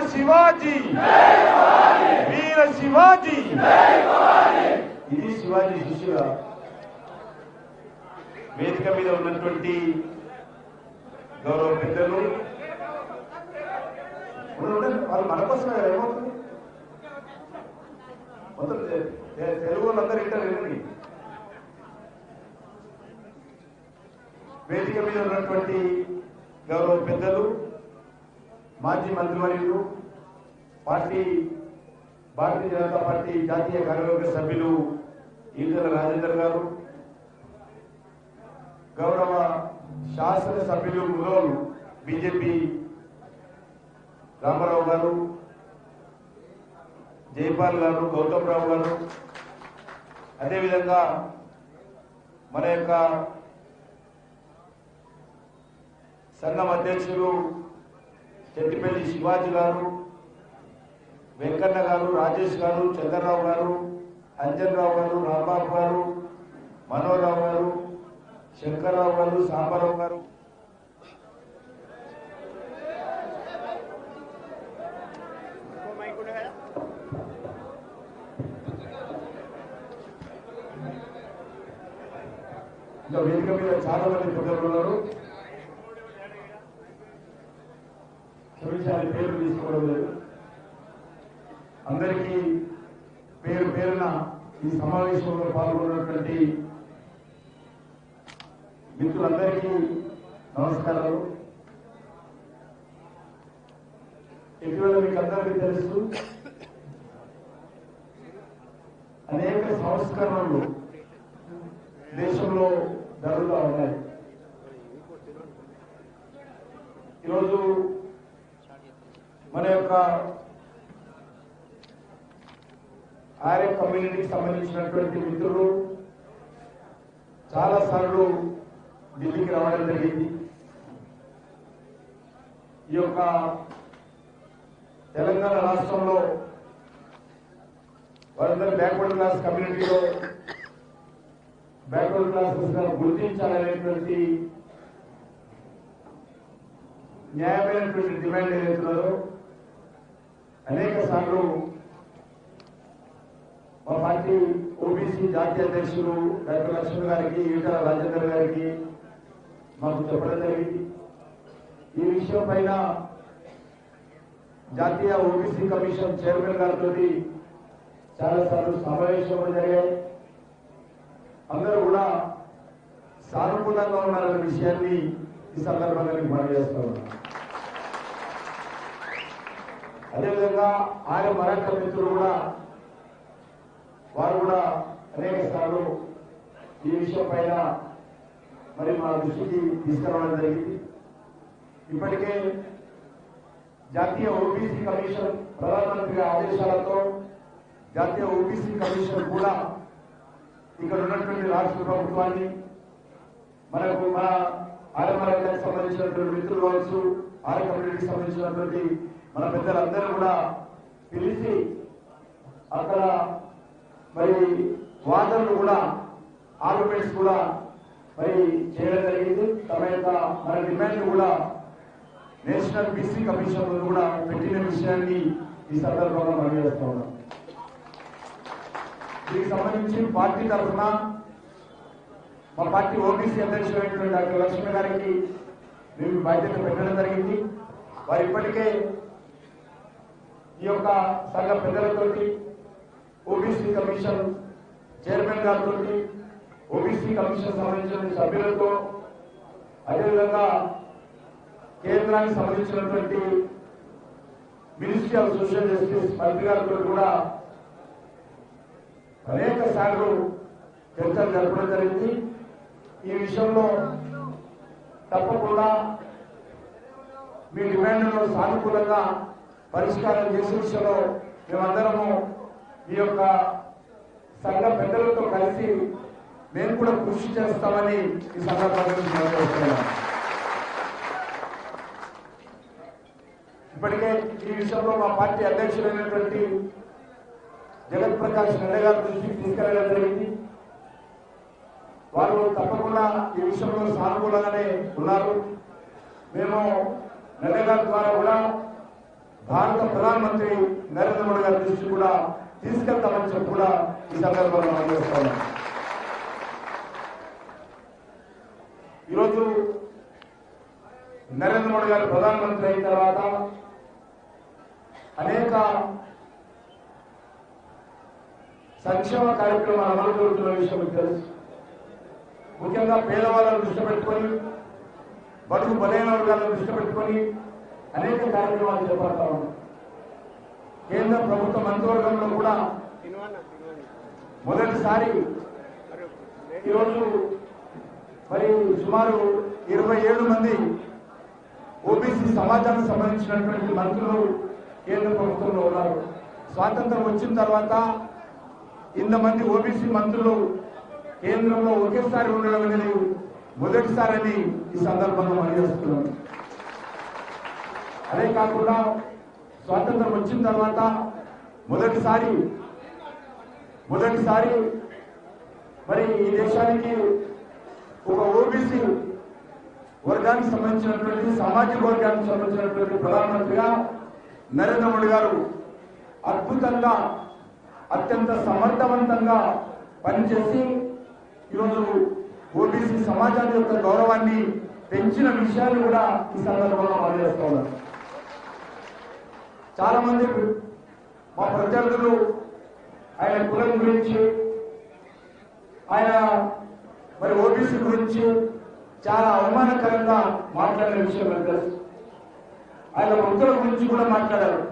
శివాజీ. వీర శివాజీ. ఇది శివాజీ శిష్యుల వేదిక మీద ఉన్నటువంటి గౌరవ పెద్దలు. వాళ్ళు మన కోసమే ఏమవుతుంది? మొత్తం తెలుగు వాళ్ళందరూ ఇంటారు వినండి. వేదిక మీద ఉన్నటువంటి గౌరవ పెద్దలు. మాజీ మంత్రివర్యులు పార్టీ భారతీయ జనతా పార్టీ జాతీయ కార్యవర్గ సభ్యులు ఈటల రాజేందర్ గారు గౌరవ శాసన సభ్యులు మురోలు బీజేపీ రామారావు గారు జైపాల్ గారు గౌతమ్ రావు గారు. అదేవిధంగా మన యొక్క సంఘం అధ్యక్షులు చెట్టిపల్లి శివాజీ గారు వెంకన్న గారు రాజేష్ గారు చంద్రరావు గారు అంజన్ రావు గారు రాంబాబు గారు మనోహరరావు గారు శంకర్రావు గారు సాంబారావు గారు. ఇంకా వేదిక మీద చాలా మంది ప్రజలు ఉన్నారు క్షమించాలి పేరు తీసుకోవడం లేదు. అందరికీ పేరు పేరున ఈ సమావేశంలో పాల్గొన్నటువంటి మిత్రులందరికీ నమస్కారాలు. ఇటీవల మీకు అందరికీ తెలుసు అనేక సంస్కరణలు దేశంలో జరుగుతూ ఉన్నాయి. ఈరోజు మన యొక్క ఆర్య కమ్యూనిటీకి సంబంధించినటువంటి మిత్రులు చాలా సార్లు ఢిల్లీకి రావడం జరిగింది. ఈ యొక్క తెలంగాణ రాష్ట్రంలో వారందరూ బ్యాక్వర్డ్ క్లాస్ కమ్యూనిటీలో బ్యాక్వర్డ్ క్లాసెస్గా గుర్తించాలనేటువంటి న్యాయమైనటువంటి డిమాండ్ ఏదైతున్నారో అనేక సార్లు మా పార్టీ ఓబీసీ జాతీయ అధ్యక్షులు డాక్టర్ లక్ష్మణ్ గారికి ఈటల రాజేందర్ గారికి మాకు చెప్పడం జరిగింది. ఈ విషయం పైన జాతీయ ఓబీసీ కమిషన్ చైర్మన్ గారితో చాలాసార్లు సమావేశంలో జరిగాయి. అందరూ కూడా సానుకూలంగా ఉన్నారన్న విషయాన్ని ఈ సందర్భంగా మీకు మనం చేస్తా ఉన్నాం. అదేవిధంగా ఆయన మరొక మిత్రులు కూడా వారు కూడా అనేక సార్లు ఈ విషయం పైన మరి మా దృష్టికి తీసుకురావడం జరిగింది. ఇప్పటికే జాతీయ ఓబీసీ కమిషన్ ప్రధానమంత్రి ఆదేశాలతో జాతీయ ఓబీసీ కమిషన్ కూడా ఇక్కడ ఉన్నటువంటి రాష్ట్ర ప్రభుత్వాన్ని మనకు మన ఆర్యమరాజ్యానికి సంబంధించినటువంటి మిత్రులు కావచ్చు ఆర్య కమ్యూనిటీ సంబంధించినటువంటి మన పెద్దలందరూ కూడా పిలిచి అక్కడ మరి వాదనలు కూడా ఆర్గ్యుమెంట్స్ కూడా మరి చేయడం జరిగింది. తమ యొక్క మన డిమాండ్ కూడా నేషనల్ బీసీ కమిషన్ కూడా పెట్టిన విషయాన్ని ఈ సందర్భంగా మనం చేస్తా ఉన్నాం. దీనికి సంబంధించి పార్టీ తరఫున మా పార్టీ ఓబీసీ అధ్యక్షుడైనటువంటి డాక్టర్ లక్ష్మి గారికి మేము బాధ్యత పెట్టడం జరిగింది. వారు ఇప్పటికే ఈ యొక్క సంఘ పెద్దలతోటి ఓబీసీ కమిషన్ చైర్మన్ గారితో ఓబీసీ కమిషన్ సంబంధించిన సభ్యులతో అదేవిధంగా కేంద్రానికి సంబంధించినటువంటి మినిస్ట్రీ ఆఫ్ సోషల్ జస్టిస్ మంత్రి గారితో కూడా అనేక సార్లు చర్చలు జరపడం జరిగింది. ఈ విషయంలో తప్పకుండా మీ డిమాండ్లను సానుకూలంగా పరిష్కారం చేసే విషయంలో మేమందరము ఈ యొక్క సంఘ పెద్దలతో కలిసి మేము కూడా కృషి చేస్తామని ఈ సందర్భంగా ఇప్పటికే ఈ విషయంలో మా పార్టీ అధ్యక్షులైనటువంటి జగత్ ప్రకాష్ నడ్డ గారి దృష్టికి తీసుకెళ్ళడం జరిగింది. వారు తప్పకుండా ఈ విషయంలో సానుకూలంగానే ఉన్నారు. మేము నడ్డా ద్వారా కూడా భారత ప్రధానమంత్రి నరేంద్ర మోడీ గారి దృష్టి కూడా తీసుకెళ్తామని చెప్పి కూడా ఈ సందర్భంగా మనం ఈరోజు నరేంద్ర మోడీ గారు ప్రధానమంత్రి అయిన తర్వాత అనేక సంక్షేమ కార్యక్రమాలు అమలు జరుగుతున్న విషయం మీకు తెలుసు. ముఖ్యంగా పేదవాళ్ళను దృష్టి పెట్టుకొని బడుగు బలైన వర్గాలను దృష్టి పెట్టుకొని అనేక కార్యక్రమాలు చేపడతా కేంద్ర ప్రభుత్వ మంత్రివర్గంలో కూడా మొదటిసారి ఈరోజు మరి సుమారు ఇరవై ఏడు మంది ఓబీసీ సమాజానికి సంబంధించినటువంటి మంత్రులు కేంద్ర ప్రభుత్వంలో ఉన్నారు. స్వాతంత్రం వచ్చిన తర్వాత ఇంతమంది ఓబీసీ మంత్రులు కేంద్రంలో ఒకేసారి ఉండడం అనేది మొదటిసారని ఈ సందర్భంగా పనిచేస్తున్నాను అదే కాకుండా స్వాతంత్రం వచ్చిన తర్వాత మొదటిసారి మొదటిసారి మరి ఈ దేశానికి ఒక ఓబీసీ వర్గానికి సంబంధించినటువంటి సామాజిక వర్గానికి సంబంధించినటువంటి ప్రధానమంత్రిగా నరేంద్ర మోడీ గారు అద్భుతంగా అత్యంత సమర్థవంతంగా పనిచేసి ఈరోజు ఓబీసీ సమాజం యొక్క గౌరవాన్ని పెంచిన విషయాన్ని కూడా ఈ సందర్భంలో పనిచేస్తూ ఉన్నారు చాలా మంది మా ప్రత్యర్థులు ఆయన కులం గురించి ఆయన మరి ఓబీసీ గురించి చాలా అవమానకరంగా మాట్లాడిన విషయం నాకు తెలుసు ఆయన వృద్ధుల గురించి కూడా మాట్లాడారు.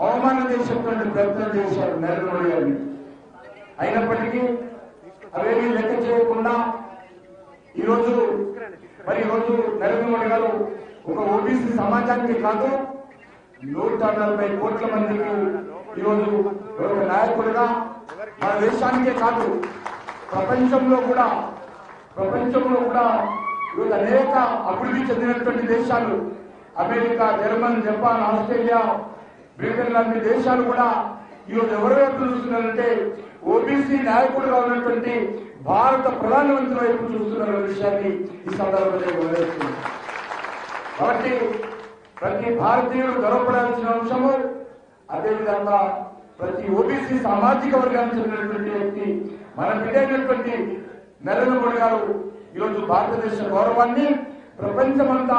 అవమానం చేసేటువంటి ప్రయత్నం చేశారు నరేంద్ర మోడీ గారిని. అయినప్పటికీ అవేమీ లెక్క చేయకుండా ఈరోజు మరి ఈరోజు నరేంద్ర మోడీ గారు ఒక ఓబీసీ సమాజానికి కాదు నూట నలభై కోట్ల మందికి ఈరోజు ఒక నాయకుడుగా మన దేశానికే కాదు ప్రపంచంలో కూడా ప్రపంచంలో కూడా ఈరోజు అనేక అభివృద్ధి చెందినటువంటి దేశాలు America German Japan Australia Britain లాంటి దేశాలు కూడా ఈరోజు ఎవరి వైపు చూస్తున్నారంటే ఓబీసీ నాయకుడుగా ఉన్నటువంటి భారత ప్రధానమంత్రి వైపు చూస్తున్న విషయాన్ని ఈ సందర్భంగా నేను కాబట్టి ప్రతి భారతీయుడు గర్వపడాల్సిన అంశము అదేవిధంగా ప్రతి ఓబీసీ సామాజిక వర్గానికి చెందినటువంటి వ్యక్తి మన బిడ్డైనటువంటి నరేంద్ర మోడీ గారు ఈరోజు భారతదేశ గౌరవాన్ని ప్రపంచమంతా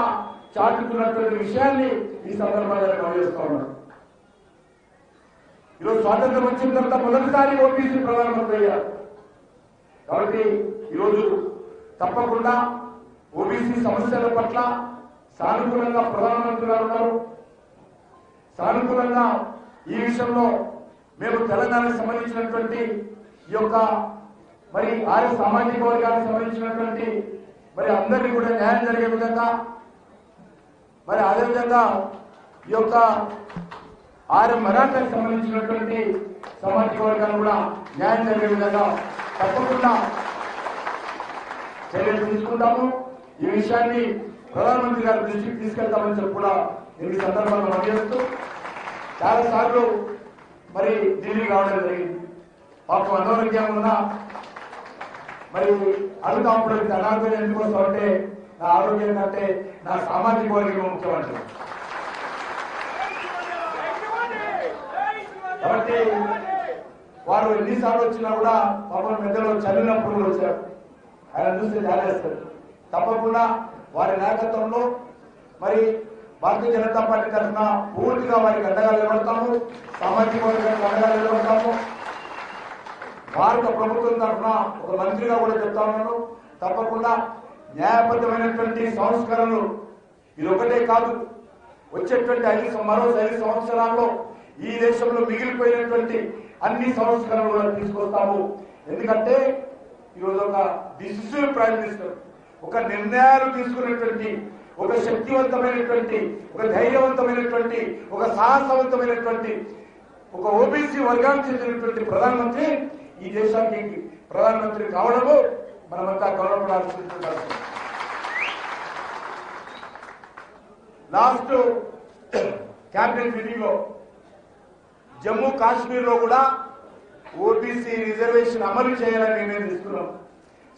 చాటుతున్నటువంటి విషయాన్ని ఈ సందర్భంగా గమనిస్తా ఉన్నారు ఈరోజు స్వాతంత్రం వచ్చిన తర్వాత మొదటిసారి ఓపీసీ ప్రధానమంత్రి అయ్యారు. కాబట్టి ఈరోజు తప్పకుండా ఓబీసీ సమస్యల పట్ల సానుకూలంగా ప్రధానమంత్రి గారు ఉన్నారు. సానుకూలంగా ఈ విషయంలో మేము తెలంగాణకు సంబంధించినటువంటి ఈ యొక్క మరి ఆరు సామాజిక వర్గానికి సంబంధించినటువంటి మరి అందరినీ కూడా న్యాయం జరిగే విధంగా మరి అదేవిధంగా ఈ యొక్క ఆరు మరాఠాకి సంబంధించినటువంటి సామాజిక వర్గాలు కూడా న్యాయం జరిగే విధంగా తప్పకుండా చర్యలు తీసుకుంటాము. ఈ విషయాన్ని ప్రధానమంత్రి గారి దృష్టికి తీసుకెళ్తామని చెప్పి కూడా నేను ఈ సందర్భంగా పనిచేస్తూ చాలా సార్లు మరి ఢిల్లీ రావడం జరిగింది. మాకు అనారోగ్యం ఉన్నా మరి అడుగుతాప్పుడు అనారోగ్యం ఎందుకోసం అంటే నా ఆరోగ్యం కంటే నా సామాజిక వర్గం ముఖ్యమంటారు కాబట్టి వారు ఎన్నిసార్లు వచ్చినా కూడా పాపం మెదడులో చదివినప్పుడు పురుగులు వచ్చారు. ఆయన చూస్తే జాలేస్తారు తప్పకుండా వారి నాయకత్వంలో మరి భారతీయ జనతా పార్టీ తరఫున పూర్తిగా వారికి అండగా నిలబడతాము. సామాజిక వర్గానికి అండగా నిలబడతాము. భారత ప్రభుత్వం తరఫున ఒక మంత్రిగా కూడా చెప్తా ఉన్నాను. తప్పకుండా న్యాయబద్ధమైనటువంటి సంస్కరణలు ఇది ఒకటే కాదు. వచ్చేటువంటి ఐదు సం- మరో ఐదు సంవత్సరాల్లో ఈ దేశంలో మిగిలిపోయినటువంటి అన్ని సంస్కరణలు తీసుకొస్తాము. ఎందుకంటే ఈరోజు ఒక డిసిసివ్ ప్రైమ్ మినిస్టర్ ఒక నిర్ణయాలు తీసుకునేటువంటి ఒక శక్తివంతమైనటువంటి ఒక ధైర్యవంతమైనటువంటి ఒక సాహసవంతమైనటువంటి ఒక ఓబీసీ వర్గానికి చెందినటువంటి ప్రధానమంత్రి ఈ దేశానికి ప్రధానమంత్రి కావడము మనమంతా గౌరవపడాల్సినటువంటి లాస్ట్ క్యాబినెట్ మీటింగ్లో జమ్మూ కాశ్మీర్లో కూడా ఓబీసీ రిజర్వేషన్ అమలు చేయాలని నిర్ణయం తీసుకున్నాం.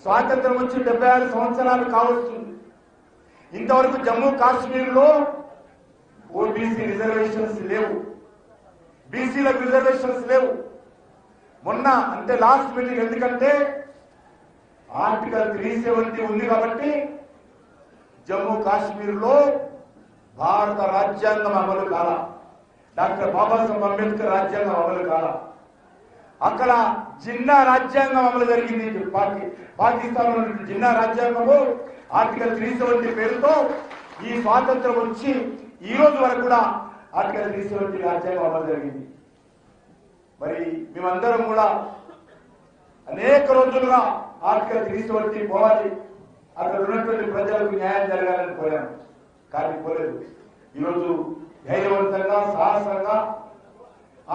స్వాతంత్రం వచ్చి డెబ్బై ఆరు సంవత్సరాలు కావస్తుంది ఇంతవరకు జమ్మూ కాశ్మీర్లో ఓబీసీ రిజర్వేషన్స్ లేవు. బీసీలకు రిజర్వేషన్స్ లేవు. మొన్న అంటే లాస్ట్ మీటింగ్ ఎందుకంటే ఆర్టికల్ త్రీ సెవెంటీ ఉంది కాబట్టి జమ్మూ కాశ్మీర్లో భారత రాజ్యాంగం అమలు కాల. డాక్టర్ బాబాసాహెబ్ అంబేద్కర్ రాజ్యాంగం అమలు కాల. అక్కడ జిన్నా రాజ్యాంగం అమలు జరిగింది. పాకి పాకిస్తాన్ జిన్నా రాజ్యాంగము ఆర్టికల్ త్రీ సెవెంటీ పేరుతో ఈ స్వాతంత్రం వచ్చి ఈ రోజు వరకు కూడా ఆర్టికల్ త్రీ సెవెంటీ రాజ్యాంగం అమలు జరిగింది. మరి మేమందరం కూడా అనేక రోజులుగా ఆర్టికల్ త్రీ సెవెంటీ పోవాలి. అక్కడ ఉన్నటువంటి ప్రజలకు న్యాయం జరగాలని కోరాము. కానీ పోలేదు. ఈరోజు ధైర్యవంతంగా సాహసంగా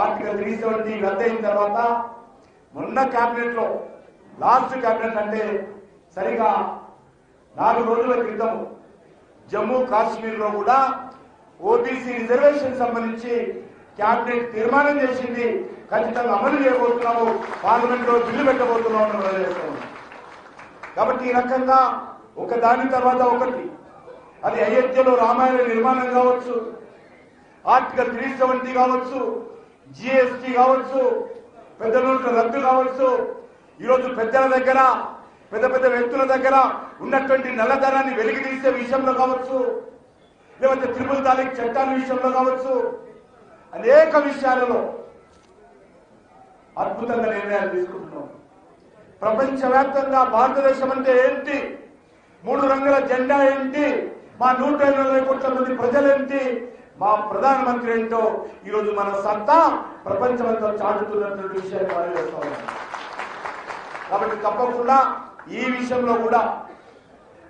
ఆర్టికల్ త్రీ సెవెంటీ రద్దయిన తర్వాత మొన్న క్యాబినెట్లో లాస్ట్ క్యాబినెట్ అంటే సరిగా నాలుగు రోజుల క్రితం జమ్మూ కాశ్మీర్లో కూడా ఓబీసీ రిజర్వేషన్ సంబంధించి క్యాబినెట్ తీర్మానం చేసింది. ఖచ్చితంగా అమలు చేయబోతున్నాము. పార్లమెంట్లో బిల్లు పెట్టబోతున్నాము కాబట్టి ఈ రకంగా ఒక దాని తర్వాత ఒకటి. అది అయోధ్యలో రామాయణ నిర్మాణం కావచ్చు ఆర్టికల్ త్రీ సెవెంటీ కావచ్చు జిఎస్టి కావచ్చు పెద్ద నోట్ల రద్దు కావచ్చు. ఈరోజు పెద్దల దగ్గర పెద్ద పెద్ద వ్యక్తుల దగ్గర ఉన్నటువంటి నల్లధనాన్ని వెలికి తీసే విషయంలో కావచ్చు లేకపోతే త్రిపుల్ తారీఖు చట్టాల విషయంలో కావచ్చు అనేక విషయాలలో అద్భుతంగా నిర్ణయాలు తీసుకుంటున్నాం. ప్రపంచవ్యాప్తంగా భారతదేశం అంటే ఏంటి? మూడు రంగుల జెండా ఏంటి? మా నూట ఇరవై కోట్ల మంది ప్రజలేంటి మా ప్రధానమంత్రి ఏంటో ఈరోజు మన సత్తా ప్రపంచమంతా చాటుతున్నటువంటి విషయాన్ని మనం చేస్తా కాబట్టి తప్పకుండా ఈ విషయంలో కూడా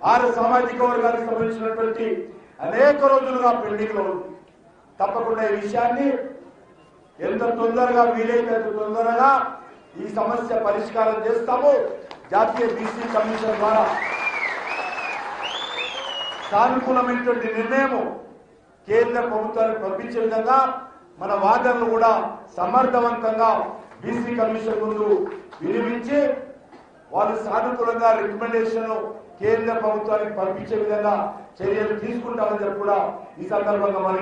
ఆరు సామాజిక వర్గానికి సంబంధించినటువంటి అనేక రోజులుగా పెండింగ్లో ఉంది తప్పకుండా ఈ విషయాన్ని ఎంత తొందరగా వీలైతే అంత తొందరగా ఈ సమస్య పరిష్కారం చేస్తాము. జాతీయ బీసీ కమిషన్ ద్వారా సానుకూలమైనటువంటి నిర్ణయము కేంద్ర ప్రభుత్వానికి పంపించే విధంగా మన వాదనలు కూడా సమర్థవంతంగా బీసీ కమిషన్ ముందు వినిపించి వాళ్ళు సానుకూలంగా రికమెండేషన్ కేంద్ర ప్రభుత్వానికి పంపించే విధంగా చర్యలు తీసుకుంటామని చెప్పి కూడా ఈ సందర్భంగా మనం